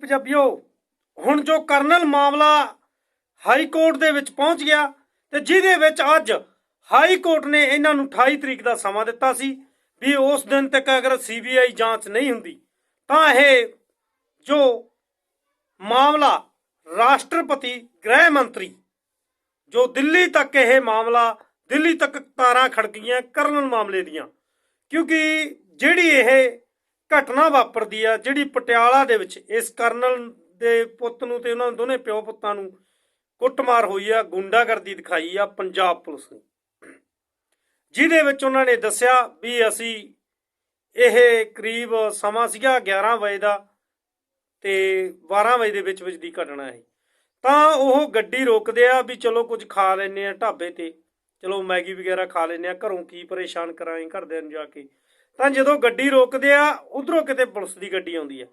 ਪੰਜਾਬੀਓ, ਹੁਣ ਜੋ ਕਰਨਲ ਮਾਮਲਾ ਹਾਈ ਕੋਰਟ ਦੇ ਵਿੱਚ ਪਹੁੰਚ ਗਿਆ ਤੇ ਜਿਹਦੇ ਵਿੱਚ ਅੱਜ ਹਾਈ ਕੋਰਟ ਨੇ ਇਹਨਾਂ ਨੂੰ 28 ਤਰੀਕ ਦਾ ਸਮਾਂ ਦਿੱਤਾ ਸੀ ਵੀ ਉਸ ਦਿਨ ਤੱਕ ਅਗਰ ਸੀਬੀਆਈ ਜਾਂਚ ਨਹੀਂ ਹੁੰਦੀ, ਤਾਂ ਇਹ ਜੋ ਮਾਮਲਾ ਰਾਸ਼ਟਰਪਤੀ ਗ੍ਰਹਿ ਮੰਤਰੀ, ਜੋ ਦਿੱਲੀ ਤੱਕ ਇਹ ਮਾਮਲਾ, ਦਿੱਲੀ ਤੱਕ ਤਾਰਾਂ ਖੜਕੀਆਂ ਕਰਨਲ ਮਾਮਲੇ ਦੀਆਂ, ਕਿਉਂਕਿ ਜਿਹੜੀ ਇਹ ਘਟਨਾ ਵਾਪਰਦੀ ਆ ਜਿਹੜੀ ਪਟਿਆਲਾ ਦੇ ਵਿੱਚ, ਇਸ ਕਰਨਲ ਦੇ ਪੁੱਤ ਨੂੰ ਤੇ ਉਹਨਾਂ ਦੋਨੇ ਪਿਓ ਪੁੱਤਾਂ ਨੂੰ ਕੁੱਟਮਾਰ ਹੋਈ ਆ, ਗੁੰਡਾਗਰਦੀ ਦਿਖਾਈ ਆ ਪੰਜਾਬ ਪੁਲਿਸ ਨੇ। ਜਿਹਦੇ ਵਿੱਚ ਉਹਨਾਂ ਨੇ ਦੱਸਿਆ ਵੀ ਅਸੀਂ ਇਹ ਕਰੀਬ ਸਮਾਂ ਸੀਗਾ 11 ਵਜੇ ਦਾ ਤੇ 12 ਵਜੇ ਦੇ ਵਿੱਚ ਵਿੱਚ ਦੀ ਘਟਨਾ ਹੈ ਤਾਂ ਉਹ ਗੱਡੀ ਰੋਕਦੇ ਆ ਵੀ ਚਲੋ ਕੁਝ ਖਾ ਲੈਨੇ ਆ ਢਾਬੇ ਤੇ, ਚਲੋ ਮੈਗੀ ਵਗੈਰਾ ਖਾ ਲੈਨੇ ਆ, ਘਰੋਂ ਕੀ ਪਰੇਸ਼ਾਨ ਕਰਾਂਗੇ ਘਰਦਿਆਂ ਨੂੰ ਜਾ ਕੇ। ਤਾਂ ਜਦੋਂ ਗੱਡੀ ਰੋਕਦੇ ਆ, ਉਧਰੋਂ ਕਿਤੇ ਪੁਲਿਸ ਦੀ ਗੱਡੀ ਆਉਂਦੀ ਆ।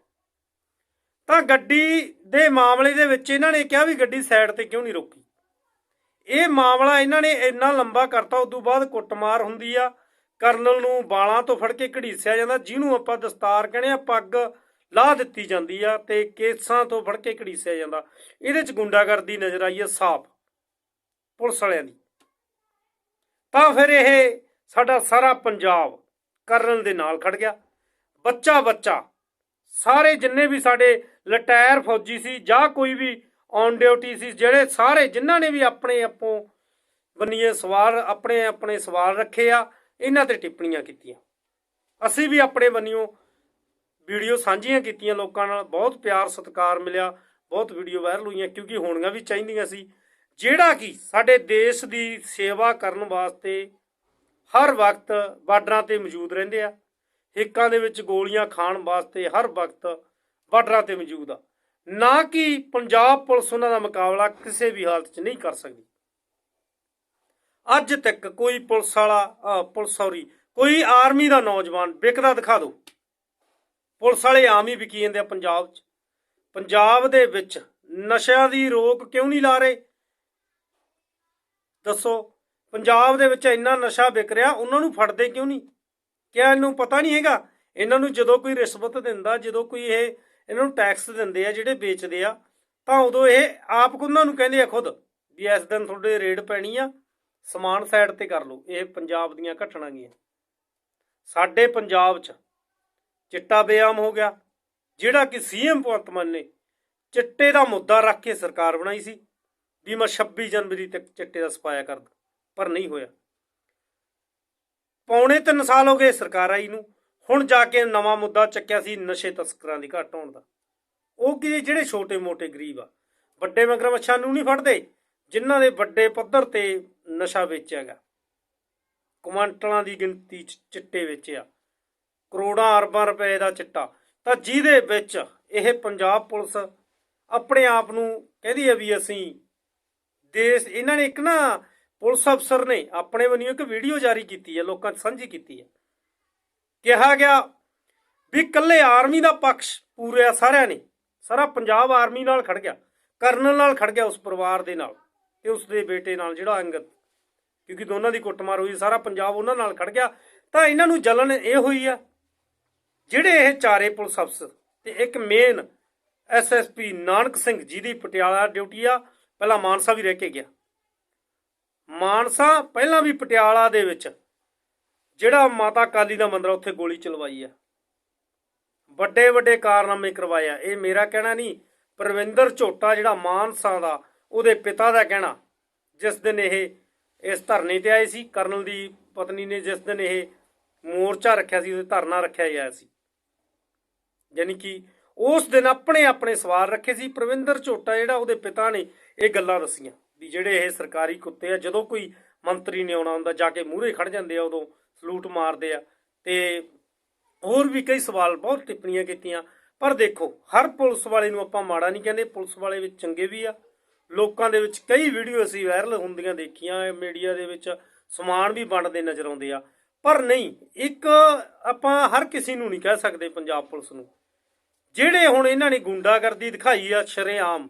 ਤਾਂ ਗੱਡੀ ਦੇ ਮਾਮਲੇ ਦੇ ਵਿੱਚ ਇਹਨਾਂ ਨੇ ਕਿਹਾ ਵੀ ਗੱਡੀ ਸਾਈਡ ਤੇ ਕਿਉਂ ਨਹੀਂ ਰੋਕੀ? ਇਹ ਮਾਮਲਾ ਇਹਨਾਂ ਨੇ ਇੰਨਾ ਲੰਬਾ ਕਰਤਾ ਉਸ ਤੋਂ ਬਾਅਦ ਕੁੱਟਮਾਰ ਹੁੰਦੀ ਆ। ਕਰਨਲ ਨੂੰ ਬਾਲਾਂ ਤੋਂ ਫੜ ਕੇ ਘੜੀਸਿਆ ਜਾਂਦਾ, ਜਿਹਨੂੰ ਆਪਾਂ ਦਸਤਾਰ ਕਹਿੰਦੇ ਆ, ਪੱਗ ਲਾਹ ਦਿੱਤੀ ਜਾਂਦੀ ਆ ਤੇ ਕੇਸਾਂ ਤੋਂ ਫੜ ਕੇ ਘੜੀਸਿਆ ਜਾਂਦਾ। ਇਹਦੇ ਚ ਗੁੰਡਾਗਰਦੀ ਨਜ਼ਰ ਆਈ ਆ, ਸਾਫ਼, ਪੁਲਿਸ ਵਾਲਿਆਂ ਦੀ। ਤਾਂ ਫਿਰ ਇਹ ਸਾਡਾ ਸਾਰਾ ਪੰਜਾਬ ਕਰਨ ਦੇ ਨਾਲ ਖੜ ਗਿਆ। ਬੱਚਾ ਬੱਚਾ, ਸਾਰੇ ਜਿੰਨੇ ਵੀ ਸਾਡੇ ਲਟਾਇਰ ਫੌਜੀ ਸੀ ਜਾਂ ਕੋਈ ਵੀ ਔਨ ਡਿਊਟੀ ਸੀ, ਜਿਹੜੇ ਸਾਰੇ ਜਿਨ੍ਹਾਂ ਨੇ ਵੀ ਆਪਣੇ ਆਪੋ ਬੰਨੀਏ ਸਵਾਲ ਆਪਣੇ ਆਪਣੇ ਸਵਾਲ ਰੱਖੇ ਆ, ਇਹਨਾਂ ਤੇ ਟਿੱਪਣੀਆਂ ਕੀਤੀਆਂ। ਅਸੀਂ ਵੀ ਆਪਣੇ ਬੰਨਿਓ ਵੀਡੀਓ ਸਾਂਝੀਆਂ ਕੀਤੀਆਂ ਲੋਕਾਂ ਨਾਲ, ਬਹੁਤ ਪਿਆਰ ਸਤਿਕਾਰ ਮਿਲਿਆ, ਬਹੁਤ ਵੀਡੀਓ ਵਾਇਰਲ ਹੋਈਆਂ, ਕਿਉਂਕਿ ਹੋਣੀਆਂ ਵੀ ਚਾਹੀਦੀਆਂ ਸੀ। ਜਿਹੜਾ ਕਿ ਸਾਡੇ ਦੇਸ਼ ਦੀ ਸੇਵਾ ਕਰਨ ਵਾਸਤੇ ਹਰ ਵਕਤ ਬਾਰਡਰਾਂ ਤੇ ਮੌਜੂਦ ਰਹਿੰਦੇ ਆ। ਹਿੱਕਾਂ ਦੇ ਵਿੱਚ ਗੋਲੀਆਂ ਖਾਣ ਵਾਸਤੇ ਹਰ ਵਕਤ ਬਾਰਡਰਾਂ ਤੇ ਮੌਜੂਦ ਆ। ਨਾ ਕਿ ਪੰਜਾਬ ਪੁਲਿਸ ਉਹਨਾਂ ਦਾ ਮੁਕਾਬਲਾ ਕਿਸੇ ਵੀ ਹਾਲਤ 'ਚ ਨਹੀਂ ਕਰ ਸਕਦੀ। ਅੱਜ ਤੱਕ ਕੋਈ ਪੁਲਿਸ ਵਾਲਾ ਅਹ, ਪੁਲਿਸ ਸੌਰੀ ਕੋਈ ਆਰਮੀ ਦਾ ਨੌਜਵਾਨ ਵਿਕਦਾ ਦਿਖਾ ਦਿਓ। ਪੁਲਿਸ ਵਾਲੇ ਆਮ ਹੀ ਵਿਕੀ ਜਾਂਦੇ ਆ ਪੰਜਾਬ 'ਚ। ਪੰਜਾਬ ਦੇ ਵਿੱਚ ਨਸ਼ਿਆਂ ਦੀ ਰੋਕ ਕਿਉਂ ਨਹੀਂ ਲਾ ਰਹੇ? ਦੱਸੋ। ਪੰਜਾਬ ਦੇ ਵਿੱਚ ਇੰਨਾ ਨਸ਼ਾ ਵਿਕ ਰਿਹਾ, ਉਹਨਾਂ ਨੂੰ ਫੜਦੇ ਕਿਉਂ ਨਹੀਂ? ਕਿਆ ਇਹਨੂੰ ਪਤਾ ਨਹੀਂ ਹੈਗਾ? ਇਹਨਾਂ ਨੂੰ ਜਦੋਂ ਕੋਈ ਰਿਸ਼ਵਤ ਦਿੰਦਾ, ਜਦੋਂ ਕੋਈ ਇਹ ਇਹਨਾਂ ਨੂੰ ਟੈਕਸ ਦਿੰਦੇ ਆ, ਜਿਹੜੇ ਵੇਚਦੇ ਆ, ਤਾਂ ਉਦੋਂ ਇਹ ਆਪ ਉਹਨਾਂ ਨੂੰ ਕਹਿੰਦੇ ਆ ਖੁਦ ਵੀ ਇਸ ਦਿਨ ਤੁਹਾਡੇ ਰੇਡ ਪੈਣੀ ਆ, ਸਮਾਨ ਸਾਈਡ ਤੇ ਕਰ ਲਓ। ਇਹ ਪੰਜਾਬ ਦੀਆਂ ਘਟਨਾ ਗਈਆਂ ਸਾਡੇ ਪੰਜਾਬ 'ਚ ਚਿੱਟਾ ਬੇਆਮ ਹੋ ਗਿਆ। ਜਿਹੜਾ ਕਿ ਸੀਐਮ ਭਗਵੰਤ ਮਾਨ ਨੇ ਚਿੱਟੇ ਦਾ ਮੁੱਦਾ ਰੱਖ ਕੇ ਸਰਕਾਰ ਬਣਾਈ ਸੀ ਵੀ ਮੈਂ 26 ਜਨਵਰੀ ਤੱਕ ਚਿੱਟੇ ਦਾ ਸਫਾਇਆ ਕਰਦਾ ਪਰ ਨਹੀਂ ਹੋਇਆ। ਪੌਣੇ 3 ਸਾਲ ਹੋ ਗਏ ਸਰਕਾਰ ਆਈ ਨੂੰ। ਹੁਣ ਜਾ ਕੇ ਨਵਾਂ ਮੁੱਦਾ ਚੱਕਿਆ ਸੀ ਨਸ਼ੇ ਤਸਕਰਾਂ ਦੀ ਘਟ ਹੋਣ ਦਾ। ਉਹ ਕਿ ਜਿਹੜੇ ਛੋਟੇ-ਮੋਟੇ ਗਰੀਬ ਆ? ਵੱਡੇ ਮਗਰਮੱਛਾਂ ਨੂੰ ਨਹੀਂ ਫੜਦੇ, ਜਿਨ੍ਹਾਂ ਦੇ ਵੱਡੇ ਪੱਧਰ ਤੇ ਨਸ਼ਾ ਵੇਚਿਆ ਗਿਆ। ਕੁਆਂਟਲਾਂ ਦੀ ਗਿਣਤੀ ਚਿੱਟੇ ਵੇਚਿਆ। ਕਰੋੜਾਂ ਅਰਬਾਂ ਰੁਪਏ ਦਾ ਚਿੱਟਾ। ਤਾਂ ਜਿਹਦੇ ਵਿੱਚ ਇਹ ਪੰਜਾਬ ਪੁਲਿਸ ਆਪਣੇ ਆਪ ਨੂੰ ਕਹਿੰਦੀ ਹੈ ਵੀ ਅਸੀਂ ਦੇਸ਼, ਇਹਨਾਂ ਨੇ ਇੱਕ ਨਾ ਪੁਲਿਸ ਅਫਸਰ ਨੇ ਆਪਣੇ ਵੱਲੋਂ ਇੱਕ ਵੀਡੀਓ ਜਾਰੀ ਕੀਤੀ ਹੈ, ਲੋਕਾਂ 'ਚ ਸਾਂਝੀ ਕੀਤੀ ਹੈ। ਕਿਹਾ ਗਿਆ ਵੀ ਇਕੱਲੇ ਆਰਮੀ ਦਾ ਪਕਸ਼ ਪੂਰਿਆ ਸਾਰਿਆਂ ਨੇ, ਸਾਰਾ ਪੰਜਾਬ ਆਰਮੀ ਨਾਲ ਖੜ ਗਿਆ, ਕਰਨਲ ਨਾਲ ਖੜ ਗਿਆ ਉਸ ਪਰਿਵਾਰ ਦੇ ਨਾਲ ਤੇ ਉਸ ਦੇ ਬੇਟੇ ਨਾਲ ਜਿਹੜਾ ਅੰਗਦ, ਕਿਉਂਕਿ ਦੋਨਾਂ ਦੀ ਕੁੱਟਮਾਰ ਹੋਈ, ਸਾਰਾ ਪੰਜਾਬ ਉਹਨਾਂ ਨਾਲ ਖੜ ਗਿਆ। ਤਾਂ ਇਹਨਾਂ ਨੂੰ ਜਲਨ ਇਹ ਹੋਈ ਆ, ਜਿਹੜੇ ਇਹ ਚਾਰੇ ਪੁਲਿਸ ਅਫਸਰ ਤੇ ਇੱਕ ਮੇਨ ਐਸਐਸਪੀ ਨਾਨਕ ਸਿੰਘ ਜਿਹਦੀ ਪਟਿਆਲਾ ਡਿਊਟੀ ਆ, ਪਹਿਲਾਂ ਮਾਨਸਾ ਵੀ ਰਹਿ ਕੇ ਗਿਆ। ਮਾਨਸਾ ਪਹਿਲਾਂ ਵੀ ਪਟਿਆਲਾ ਦੇ ਵਿੱਚ, ਜਿਹੜਾ ਮਾਤਾ ਕਾਲੀ ਦਾ ਮੰਦਿਰ ਉੱਥੇ ਗੋਲੀ ਚਲਵਾਈ ਆ। ਵੱਡੇ ਵੱਡੇ ਕਾਰਨਾਮੇ ਕਰਵਾਇਆ ਇਹ ਮੇਰਾ ਕਹਿਣਾ ਨਹੀਂ, ਪ੍ਰਵਿੰਦਰ ਝੋਟਾ ਜਿਹੜਾ ਮਾਨਸਾ ਦਾ, ਉਹਦੇ ਪਿਤਾ ਦਾ ਕਹਿਣਾ, ਜਿਸ ਦਿਨ ਇਹ ਇਸ ਧਰਨੇ ਤੇ ਆਏ ਸੀ, ਕਰਨਲ ਦੀ ਪਤਨੀ ਨੇ ਜਿਸ ਦਿਨ ਇਹ ਮੋਰਚਾ ਰੱਖਿਆ ਸੀ, ਉਹਦੇ ਧਰਨਾ ਰੱਖਿਆ ਗਿਆ ਸੀ। ਯਾਨੀ ਕਿ ਉਸ ਦਿਨ ਆਪਣੇ ਆਪਣੇ ਸਵਾਲ ਰੱਖੇ ਸੀ। ਪ੍ਰਵਿੰਦਰ ਝੋਟਾ ਜਿਹੜਾ ਉਹਦੇ ਪਿਤਾ ਨੇ ਇਹ ਗੱਲਾਂ ਦੱਸੀਆਂ। ਵੀ ਜਿਹੜੇ ਇਹ ਸਰਕਾਰੀ ਕੁੱਤੇ ਆ, ਜਦੋਂ ਕੋਈ ਮੰਤਰੀ ਨੇ ਆਉਣਾ ਹੁੰਦਾ, ਜਾ ਕੇ ਮੂਹਰੇ ਖੜ ਜਾਂਦੇ ਆ ਉਦੋਂ ਸਲੂਟ ਮਾਰਦੇ ਆ। ਤੇ ਹੋਰ ਵੀ ਕਈ ਸਵਾਲ ਬਹੁਤ ਟਿੱਪਣੀਆਂ ਕੀਤੀਆਂ। ਪਰ ਦੇਖੋ, ਹਰ ਪੁਲਿਸ ਵਾਲੇ ਨੂੰ ਆਪਾਂ ਮਾੜਾ ਨਹੀਂ ਕਹਿੰਦੇ, ਪੁਲਿਸ ਵਾਲੇ ਵਿੱਚ ਚੰਗੇ ਵੀ ਆ। ਲੋਕਾਂ ਦੇ ਵਿੱਚ ਕਈ ਵੀਡੀਓ ਅਸੀਂ ਵਾਇਰਲ ਹੁੰਦੀਆਂ ਦੇਖੀਆਂ ਮੀਡੀਆ ਦੇ ਵਿੱਚ ਸਮਾਨ ਵੀ ਵੰਡਦੇ ਨਜ਼ਰ ਆਉਂਦੇ ਆ। ਪਰ ਨਹੀਂ, ਇੱਕ ਆਪਾਂ ਹਰ ਕਿਸੇ ਨੂੰ ਨਹੀਂ ਕਹਿ ਸਕਦੇ ਪੰਜਾਬ ਪੁਲਿਸ ਨੂੰ। ਜਿਹੜੇ ਹੁਣ ਇਹਨਾਂ ਨੇ ਗੁੰਡਾਗਰਦੀ ਦਿਖਾਈ ਆ, ਸ਼ਰੇਆਮ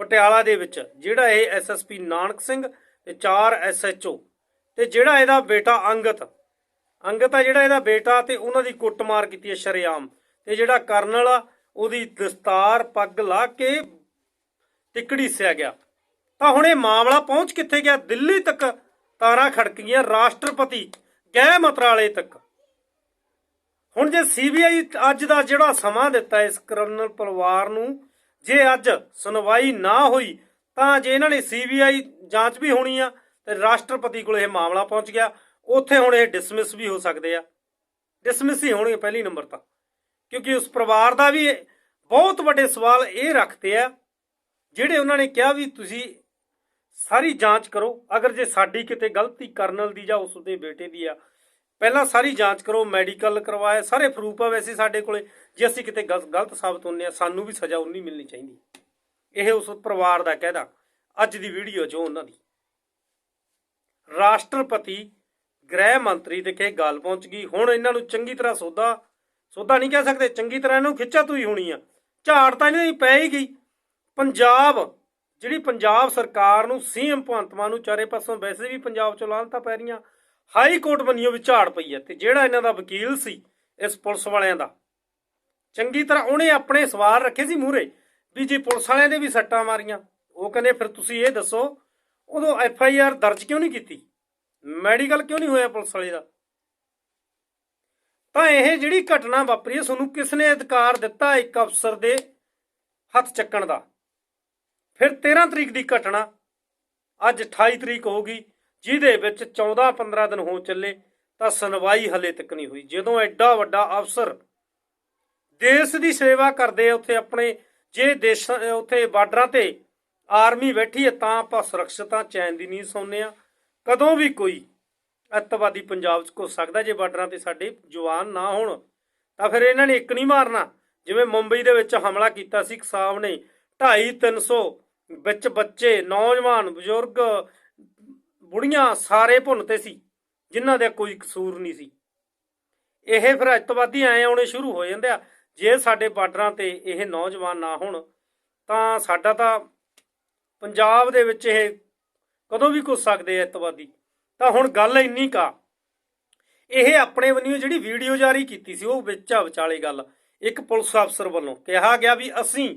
ਪਟਿਆਲਾ ਦੇ ਵਿੱਚ, ਜਿਹੜਾ ਇਹ ਐਸਐਸਪੀ ਨਾਨਕ ਸਿੰਘ ਤੇ ਚਾਰ ਐਸਐਚਓ ਤੇ ਜਿਹੜਾ ਇਹਦਾ ਬੇਟਾ ਅੰਗਤ ਅੰਗਤ ਆ ਜਿਹੜਾ ਇਹਦਾ ਬੇਟਾ ਤੇ ਉਹਨਾਂ ਦੀ ਕੁੱਟਮਾਰ ਕੀਤੀ ਹੈ ਸ਼ਰੇਆਮ। ਤੇ ਜਿਹੜਾ ਕਰਨਲ ਆ, ਉਹਦੀ ਦਸਤਾਰ ਪੱਗ ਲਾ ਕੇ ਟਿਕੜੀ ਸਿਆ ਗਿਆ। ਤਾਂ ਹੁਣ ਇਹ ਮਾਮਲਾ ਪਹੁੰਚ ਕਿੱਥੇ ਗਿਆ? ਦਿੱਲੀ ਤੱਕ ਤਾਰਾਂ ਖੜਕੀਆਂ ਰਾਸ਼ਟਰਪਤੀ ਗਹਿ ਮੰਤਰਾਲੇ ਤੱਕ। ਹੁਣ ਜੇ ਸੀਬੀਆਈ ਅੱਜ ਦਾ ਜਿਹੜਾ ਸਮਾਂ ਦਿੱਤਾ ਇਸ ਕ੍ਰਿਮੀਨਲ ਪਰਿਵਾਰ ਨੂੰ ਜੇ ਅੱਜ ਸੁਣਵਾਈ ਨਾ ਹੋਈ, ਤਾਂ ਜੇ ਇਹਨਾਂ ਨੇ ਸੀਬੀਆਈ ਜਾਂਚ ਵੀ ਹੋਣੀ ਆ, ਤੇ ਰਾਸ਼ਟਰਪਤੀ ਕੋਲ ਇਹ ਮਾਮਲਾ ਪਹੁੰਚ ਗਿਆ। ਉੱਥੇ ਹੁਣ ਇਹ ਡਿਸਮਿਸ ਵੀ ਹੋ ਸਕਦੇ ਆ। ਡਿਸਮਿਸ ਹੀ ਹੋਣਗੇ ਪਹਿਲੀ ਨੰਬਰ ਤਾਂ। ਕਿਉਂਕਿ ਉਸ ਪਰਿਵਾਰ ਦਾ ਵੀ ਬਹੁਤ ਵੱਡੇ ਸਵਾਲ ਇਹ ਰੱਖਦੇ ਆ, ਜਿਹੜੇ ਉਹਨਾਂ ਨੇ ਕਿਹਾ ਵੀ ਤੁਸੀਂ ਸਾਰੀ ਜਾਂਚ ਕਰੋ। ਅਗਰ ਜੇ ਸਾਡੀ ਕਿਤੇ ਗਲਤੀ ਕਰਨਲ ਦੀ ਜਾਂ ਉਸ ਦੇ ਬੇਟੇ ਦੀ ਆ ਪਹਿਲਾਂ ਸਾਰੀ ਜਾਂਚ ਕਰੋ, ਮੈਡੀਕਲ ਕਰਵਾਏ, ਸਾਰੇ ਪ੍ਰੂਫ ਆ ਵੈਸੇ ਸਾਡੇ ਕੋਲੇ। ਜੇ ਅਸੀਂ ਕਿਤੇ ਗਲਤ ਗਲਤ ਸਾਬਤ ਹੁੰਨੇ ਆ, ਸਾਨੂੰ ਵੀ ਸਜ਼ਾ ਉਨੀ ਮਿਲਣੀ ਚਾਹੀਦੀ। ਇਹ ਉਸ ਪਰਿਵਾਰ ਦਾ ਕਹਿਦਾ। ਅੱਜ ਦੀ ਵੀਡੀਓ 'ਚ ਉਹਨਾਂ ਦੀ। ਰਾਸ਼ਟਰਪਤੀ, ਗ੍ਰਹਿ ਮੰਤਰੀ ਤੇ ਕਿ ਗੱਲ ਪਹੁੰਚ ਗਈ। ਹੁਣ ਇਹਨਾਂ ਨੂੰ ਚੰਗੀ ਤਰ੍ਹਾਂ ਸੋਧਾ। ਸੋਧਾ ਨਹੀਂ ਕਹਿ ਸਕਦੇ, ਚੰਗੀ ਤਰ੍ਹਾਂ ਇਹਨੂੰ ਖਿੱਚਾ ਤੂਈ ਹੋਣੀ ਆ। ਝਾੜ ਤਾਂ ਇਹਨਾਂ ਦੀ ਪੈ ਹੀ ਗਈ। ਪੰਜਾਬ, ਜਿਹੜੀ ਪੰਜਾਬ ਸਰਕਾਰ ਨੂੰ, ਸੀਐਮ ਭਗਵੰਤ ਮਾਨ ਨੂੰ ਚਾਰੇ ਪਾਸੋਂ ਵੈਸੇ ਵੀ ਪੰਜਾਬ ਚੋਂ ਲਾਹਨਤਾਂ ਪੈ ਰਹੀਆਂ। ਹਾਈ ਕੋਰਟ ਬੰਨਿਓ ਵੀ ਝਾੜ ਪਈ ਹੈ ਤੇ ਜਿਹੜਾ ਇਹਨਾਂ ਦਾ ਵਕੀਲ ਸੀ ਇਸ ਪੁਲਿਸ ਵਾਲਿਆਂ ਦਾ। ਚੰਗੀ ਤਰ੍ਹਾਂ ਉਹਨੇ ਆਪਣੇ ਸਵਾਲ ਰੱਖੇ ਸੀ ਮੂਹਰੇ ਵੀ ਜੇ ਪੁਲਿਸ ਵਾਲਿਆਂ ਦੇ ਵੀ ਸੱਟਾਂ ਮਾਰੀਆਂ, ਉਹ ਕਹਿੰਦੇ ਫਿਰ ਤੁਸੀਂ ਇਹ ਦੱਸੋ, ਉਦੋਂ ਐਫ ਆਈ ਆਰ ਦਰਜ ਕਿਉਂ ਨਹੀਂ ਕੀਤੀ? ਮੈਡੀਕਲ ਕਿਉਂ ਨਹੀਂ ਹੋਇਆ ਪੁਲਿਸ ਵਾਲੇ ਦਾ? ਤਾਂ ਇਹ ਜਿਹੜੀ ਘਟਨਾ ਵਾਪਰੀ ਹੈ, ਤੁਹਾਨੂੰ ਕਿਸ ਨੇ ਅਧਿਕਾਰ ਦਿੱਤਾ ਇੱਕ ਅਫਸਰ ਦੇ ਹੱਥ ਚੱਕਣ ਦਾ? ਫਿਰ 13 ਤਰੀਕ ਦੀ ਘਟਨਾ, ਅੱਜ 28 ਤਰੀਕ ਹੋ ਗਈ ਜਿਹਦੇ ਵਿੱਚ 14-15 ਦਿਨ ਹੋ ਚੱਲੇ, ਤਾਂ ਸੁਣਵਾਈ ਹਲੇ ਤੱਕ ਨਹੀਂ ਹੋਈ। ਜਦੋਂ ਐਡਾ ਵੱਡਾ ਅਫਸਰ ਦੇਸ਼ ਦੀ ਸੇਵਾ ਕਰਦੇ ਆ, ਉੱਥੇ ਆਪਣੇ ਜੇ ਦੇਸ਼, ਉੱਥੇ ਬਾਰਡਰਾਂ ਤੇ ਆਰਮੀ ਬੈਠੀ ਹੈ ਤਾਂ ਆਪਾਂ ਸੁਰੱਖਿਅਤਾਂ ਚੈਨ ਦੀ ਨੀਂਦ ਸੌਂਦੇ ਆ। ਕਦੋਂ ਵੀ ਕੋਈ ਅੱਤਵਾਦੀ ਪੰਜਾਬ 'ਚ ਘੁਸ ਸਕਦਾ, ਜੇ ਬਾਰਡਰਾਂ ਤੇ ਸਾਡੇ ਜਵਾਨ ਨਾ ਹੋਣ, ਤਾਂ ਫਿਰ ਇਹਨਾਂ ਨੇ ਇੱਕ ਨਹੀਂ ਮਾਰਨਾ। ਜਿਵੇਂ ਮੁੰਬਈ ਦੇ ਵਿੱਚ ਹਮਲਾ ਕੀਤਾ ਸੀ ਸਾਹਿਬ ਨੇ 2.5 300 ਵਿੱਚ ਬੱਚੇ, ਨੌਜਵਾਨ, ਬਜ਼ੁਰਗ ਬੁੜੀਆਂ ਸਾਰੇ ਭੁੰਨਤੇ ਸੀ, ਜਿਨ੍ਹਾਂ ਦਾ ਕੋਈ ਕਸੂਰ ਨਹੀਂ ਸੀ। ਇਹ ਫਿਰ ਅੱਤਵਾਦੀ ਐ ਆਉਣੇ ਸ਼ੁਰੂ ਹੋ ਜਾਂਦੇ ਆ। ਜੇ ਸਾਡੇ ਬਾਰਡਰਾਂ ਤੇ ਇਹ ਨੌਜਵਾਨ ਨਾ ਹੋਣ, ਤਾਂ ਸਾਡਾ ਤਾਂ ਪੰਜਾਬ ਦੇ ਵਿੱਚ ਇਹ ਕਦੋਂ ਵੀ ਕੁੱਸ ਸਕਦੇ ਆ ਅੱਤਵਾਦੀ। ਤਾਂ ਹੁਣ ਗੱਲ ਇੰਨੀ ਕਾ, ਇਹ ਆਪਣੇ ਵੱਲੋਂ ਜਿਹੜੀ ਵੀਡੀਓ ਜਾਰੀ ਕੀਤੀ ਸੀ, ਉਹ ਵਿੱਚ ਵਿਚਾਲੇ ਗੱਲ। ਇੱਕ ਪੁਲਿਸ ਅਫਸਰ ਵੱਲੋਂ ਕਿਹਾ ਗਿਆ ਵੀ ਅਸੀਂ,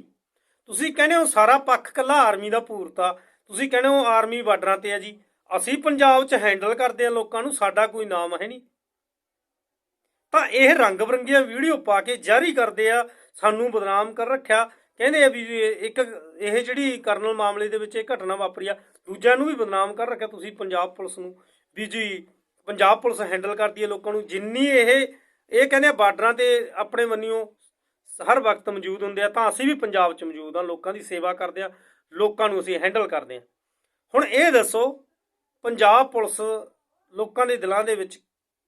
ਤੁਸੀਂ ਕਹਿੰਦੇ ਹੋ ਸਾਰਾ ਪੱਖ ਕੱਲਾ ਆਰਮੀ ਦਾ ਪੂਰਤਾ ਤੁਸੀਂ ਕਹਿੰਦੇ ਹੋ ਆਰਮੀ ਬਾਰਡਰਾਂ ਤੇ ਆ ਜੀ। ਅਸੀਂ ਪੰਜਾਬ 'ਚ ਹੈਂਡਲ ਕਰਦੇ ਆ ਲੋਕਾਂ ਨੂੰ, ਸਾਡਾ ਕੋਈ ਨਾਮ ਹੈ ਨਹੀਂ। ਤਾਂ ਇਹ ਰੰਗ ਬਰੰਗੀਆਂ ਵੀਡੀਓ ਪਾ ਕੇ ਜਾਰੀ ਕਰਦੇ ਆ, ਸਾਨੂੰ ਬਦਨਾਮ ਕਰ ਰੱਖਿਆ। ਕਹਿੰਦੇ ਆ ਵੀ ਇੱਕ, ਇਹ ਜਿਹੜੀ ਕਰਨਲ ਮਾਮਲੇ ਦੇ ਵਿੱਚ ਇਹ ਘਟਨਾ ਵਾਪਰੀ ਆ, ਦੂਜਿਆਂ ਨੂੰ ਵੀ ਬਦਨਾਮ ਕਰ ਰੱਖਿਆ ਤੁਸੀਂ ਪੰਜਾਬ ਪੁਲਿਸ ਨੂੰ। ਵੀ ਜੀ, ਪੰਜਾਬ ਪੁਲਿਸ ਹੈਂਡਲ ਕਰਦੀ ਹੈ ਲੋਕਾਂ ਨੂੰ। ਜਿੰਨੀ ਇਹ ਇਹ ਕਹਿੰਦੇ ਆ ਬਾਰਡਰਾਂ ਤੇ ਆਪਣੇ ਮੰਨਿਓ, ਹਰ ਵਕਤ ਮੌਜੂਦ ਹੁੰਦੇ ਆ, ਤਾਂ ਅਸੀਂ ਵੀ ਪੰਜਾਬ 'ਚ ਮੌਜੂਦ ਆ ਲੋਕਾਂ ਦੀ ਸੇਵਾ ਕਰਦੇ ਆ, ਲੋਕਾਂ ਨੂੰ ਅਸੀਂ ਹੈਂਡਲ ਕਰਦੇ ਆ। ਹੁਣ ਇਹ ਦੱਸੋ ਪੰਜਾਬ ਪੁਲਿਸ ਲੋਕਾਂ ਦੇ ਦਿਲਾਂ ਦੇ ਵਿੱਚ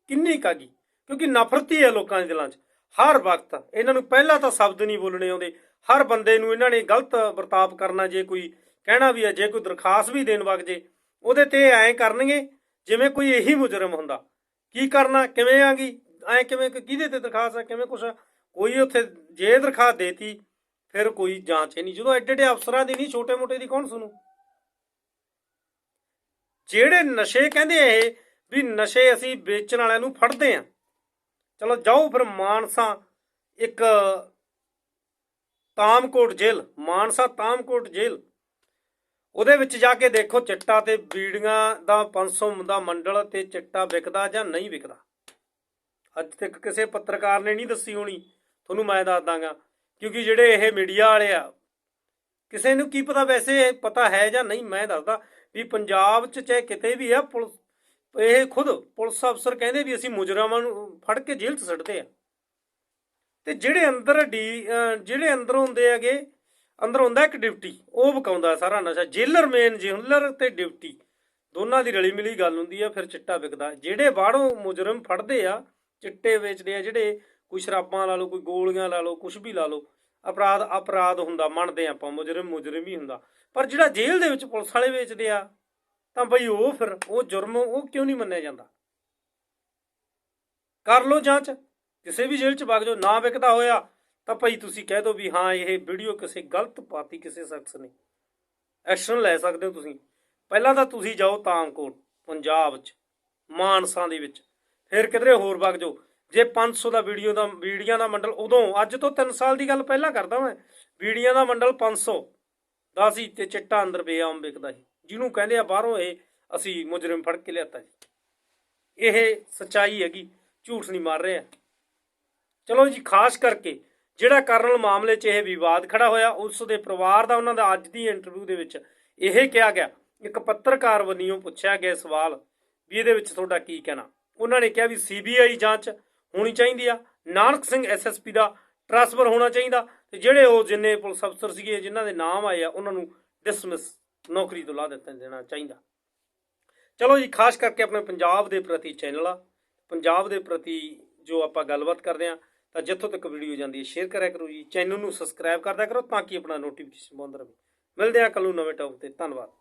ਕਿੰਨੀ ਕਾਗੀ ਕਿਉਂਕਿ ਨਫ਼ਰਤ ਹੀ ਹੈ ਲੋਕਾਂ ਦੇ ਦਿਲਾਂ 'ਚ। ਹਰ ਵਕਤ ਇਹਨਾਂ ਨੂੰ ਪਹਿਲਾਂ ਤਾਂ ਸ਼ਬਦ ਨਹੀਂ ਬੋਲਣੇ ਆਉਂਦੇ। ਹਰ ਬੰਦੇ ਨੂੰ ਇਹਨਾਂ ਨੇ ਗਲਤ ਵਰਤਾਵ ਕਰਨਾ, ਜੇ ਕੋਈ ਕਹਿਣਾ ਵੀ ਹੈ, ਜੇ ਕੋਈ ਦਰਖਾਸਤ ਵੀ ਦੇਣ ਵਗ ਜੇ, ਉਹਦੇ ਤੇ ਐਂ ਕਰਨਗੇ ਜਿਵੇਂ ਕੋਈ ਇਹੀ ਮੁਜਰਮ ਹੁੰਦਾ। ਕੀ ਕਰਨਾ? ਕਿਵੇਂ ਆਗੀ ਐਂ ਕਿਵੇਂ ਕਿਹਦੇ ਤੇ ਦਰਖਾਸਤ ਹੈ? ਕਿਵੇਂ ਕੁਛ ਕੋਈ ਉੱਥੇ ਜੇ ਦਰਖਾਸਤ ਦੇਤੀ, ਫਿਰ ਕੋਈ ਜਾਂਚ ਹੀ ਨਹੀਂ। ਜਦੋਂ ਐਡੇ ਐਡੇ ਅਫਸਰਾਂ ਦੀ ਨਹੀਂ ਛੋਟੇ ਮੋਟੇ ਦੀ ਕੌਣ ਸੁਣੂ? ਜਿਹੜੇ ਨਸ਼ੇ ਕਹਿੰਦੇ ਇਹ, ਵੀ ਨਸ਼ੇ ਅਸੀਂ ਵੇਚਣ ਵਾਲਿਆਂ ਨੂੰ ਫੜਦੇ ਆ। ਚਲੋ ਜਾਓ ਫਿਰ ਮਾਨਸਾ, ਇੱਕ ਤਾਮਕੋਟ ਜੇਲ੍ਹ, ਮਾਨਸਾ ਤਾਮਕੋਟ ਜੇਲ੍ਹ। ਉਹਦੇ ਵਿੱਚ ਜਾ ਕੇ ਦੇਖੋ ਚਿੱਟਾ ਤੇ ਬੀੜੀਆਂ ਦਾ 500 ਦਾ ਮੰਡਲ ਤੇ ਚਿੱਟਾ ਵਿਕਦਾ ਜਾਂ ਨਹੀਂ ਵਿਕਦਾ। ਅੱਜ ਤੱਕ ਕਿਸੇ ਪੱਤਰਕਾਰ ਨੇ ਨਹੀਂ ਦੱਸੀ ਹੋਣੀ। ਤੁਹਾਨੂੰ ਮੈਂ ਦੱਸ ਦਾਂਗਾ, ਕਿਉਂਕਿ ਜਿਹੜੇ ਇਹ ਮੀਡੀਆ ਵਾਲੇ ਆ, ਕਿਸੇ ਨੂੰ ਕੀ ਪਤਾ ਵੈਸੇ ਪਤਾ ਹੈ ਜਾਂ ਨਹੀਂ, ਮੈਂ ਦੱਸਦਾ। ਵੀ ਪੰਜਾਬ 'ਚ ਚਾਹੇ ਕਿਤੇ ਵੀ ਆ, ਪੁਲਿਸ, ਇਹ ਖੁਦ ਪੁਲਿਸ ਅਫਸਰ ਕਹਿੰਦੇ ਵੀ ਅਸੀਂ ਮੁਜਰਮਾਂ ਨੂੰ ਫੜ ਕੇ ਜੇਲ੍ਹ 'ਚ ਸੁੱਟਦੇ ਆ। ਤੇ ਜਿਹੜੇ ਅੰਦਰ ਡੀ ਜਿਹੜੇ ਅੰਦਰ ਹੁੰਦੇ ਹੈਗੇ, ਅੰਦਰ ਹੁੰਦਾ ਇੱਕ ਡਿਊਟੀ, ਉਹ ਬਕਾਉਂਦਾ ਸਾਰਾ ਨਸ਼ਾ। ਜੇਲਰ ਮੇਨ ਜੇਲਰ ਤੇ ਡਿਊਟੀ, ਦੋਨਾਂ ਦੀ ਰਲੀ ਮਿਲੀ ਗੱਲ ਹੁੰਦੀ ਆ, ਫਿਰ ਚਿੱਟਾ ਵਿਕਦਾ। ਜਿਹੜੇ ਬਾਹਰੋਂ ਮੁਜਰਮ ਫੜਦੇ ਆ, ਚਿੱਟੇ ਵੇਚਦੇ ਆ, ਜਿਹੜੇ ਕੋਈ ਸ਼ਰਾਬਾਂ ਲਾ ਲਓ, ਕੋਈ ਗੋਲੀਆਂ ਲਾ ਲਓ ਕੁਝ ਵੀ ਲਾ ਲਓ ਅਪਰਾਧ ਅਪਰਾਧ ਹੁੰਦਾ, ਮੰਨਦੇ ਆਪਾਂ, ਮੁਜਰਮ ਮੁਜਰਮ ਹੀ ਹੁੰਦਾ। ਪਰ ਜਿਹੜਾ ਜੇਲ੍ਹ ਦੇ ਵਿੱਚ ਪੁਲਿਸ ਵਾਲੇ ਵੇਚਦੇ ਆ, ਤਾਂ ਬਈ ਉਹ ਫਿਰ, ਉਹ ਜੁਰਮ, ਉਹ ਕਿਉਂ ਨਹੀਂ ਮੰਨਿਆ ਜਾਂਦਾ? ਕਰ ਲਓ ਜਾਂਚ, ਕਿਸੇ ਵੀ ਜੇਲ੍ਹ 'ਚ ਵਗ ਜਾਓ, ਨਾ ਵਿਕਦਾ ਹੋਇਆ, ਤਾਂ ਭਾਈ ਤੁਸੀਂ ਕਹਿ ਦਿਓ ਵੀ ਹਾਂ, ਇਹ ਵੀਡੀਓ ਕਿਸੇ ਗਲਤ ਪਾਤੀ, ਕਿਸੇ ਸ਼ਖਸ ਨੇ। ਐਕਸ਼ਨ ਲੈ ਸਕਦੇ ਹੋ ਤੁਸੀਂ। ਪਹਿਲਾਂ ਤਾਂ ਤੁਸੀਂ ਜਾਓ ਤਾਮਕੋਟ ਪੰਜਾਬ 'ਚ, ਮਾਨਸਾ ਦੇ ਵਿੱਚ। ਫਿਰ ਕਿਧਰੇ ਹੋਰ ਵਗ ਜਾਓ। ਜੇ 500 ਦਾ ਵੀਡੀਓ ਦਾ, ਵੀਡੀਆਂ ਦਾ ਮੰਡਲ ਉਦੋਂ, ਅੱਜ ਤੋਂ 3 ਸਾਲ ਦੀ ਗੱਲ ਪਹਿਲਾਂ ਕਰਦਾ ਮੈਂ। ਵੀਡੀਆਂ ਦਾ ਮੰਡਲ 500 ਦਾ ਸੀ ਤੇ ਚਿੱਟਾ ਅੰਦਰ ਬੇਆਮ ਵਿਕਦਾ ਸੀ। ਜਿਹਨੂੰ ਕਹਿੰਦੇ ਆ ਬਾਹਰੋਂ ਇਹ ਅਸੀਂ ਮੁਜਰਮ ਫੜ ਕੇ ਲਿਆਤਾ ਜੀ। ਇਹ ਸਚਾਈ ਹੈਗੀ, ਝੂਠ ਨਹੀਂ ਮਾਰ ਰਿਹਾ ਚਲੋ ਜੀ, ਖਾਸ ਕਰਕੇ ਜਿਹੜਾ ਕਰਨਲ ਮਾਮਲੇ 'ਚ ਇਹ ਵਿਵਾਦ ਖੜਾ ਹੋਇਆ, ਉਸ ਦੇ ਪਰਿਵਾਰ ਦਾ ਉਹਨਾਂ ਦਾ ਅੱਜ ਦੀ ਇੰਟਰਵਿਊ ਦੇ ਵਿੱਚ ਇਹ ਕਿਹਾ ਗਿਆ। ਇੱਕ ਪੱਤਰਕਾਰ ਵੱਲੋਂ ਪੁੱਛਿਆ ਗਿਆ ਸਵਾਲ ਵੀ ਇਹਦੇ ਵਿੱਚ ਤੁਹਾਡਾ ਕੀ ਕਹਿਣਾ? ਉਹਨਾਂ ਨੇ ਕਿਹਾ ਵੀ ਸੀਬੀਆਈ ਜਾਂਚ ਹੋਣੀ ਚਾਹੀਦੀ ਆ। ਨਾਨਕ ਸਿੰਘ ਐਸਐਸਪੀ ਦਾ ਟ੍ਰਾਂਸਫਰ ਹੋਣਾ ਚਾਹੀਦਾ ਤੇ ਜਿਹੜੇ ਉਹ ਜਿੰਨੇ ਪੁਲਿਸ ਅਫਸਰ ਸੀਗੇ, ਜਿਨ੍ਹਾਂ ਦੇ ਨਾਮ ਆਏ ਆ, ਉਹਨਾਂ ਨੂੰ ਡਿਸਮਿਸ ਨੌਕਰੀ ਤੋਂ ਲਾ ਦਿੱਤਾ ਦੇਣਾ ਚਾਹੀਦਾ। ਚਲੋ ਜੀ, ਖਾਸ ਕਰਕੇ ਆਪਣੇ ਪੰਜਾਬ ਦੇ ਪ੍ਰਤੀ ਚੈਨਲ ਆ। ਪੰਜਾਬ ਦੇ ਪ੍ਰਤੀ ਜੋ ਆਪਾਂ ਗੱਲਬਾਤ ਕਰਦੇ ਆ, ਤਾਂ ਜਿੱਥੋਂ ਤੱਕ ਵੀਡੀਓ ਜਾਂਦੀ ਹੈ ਸ਼ੇਅਰ ਕਰਿਆ ਕਰੋ ਜੀ। ਚੈਨਲ ਨੂੰ ਸਬਸਕ੍ਰਾਈਬ ਕਰਦਿਆ ਕਰੋ ਤਾਂ ਕਿ ਆਪਣਾ ਨੋਟੀਫਿਕੇਸ਼ਨ ਬੰਦ ਰਹੇ। ਮਿਲਦੇ ਆ ਕੱਲ ਨੂੰ ਨਵੇਂ ਟੌਪ ਤੇ। ਧੰਨਵਾਦ।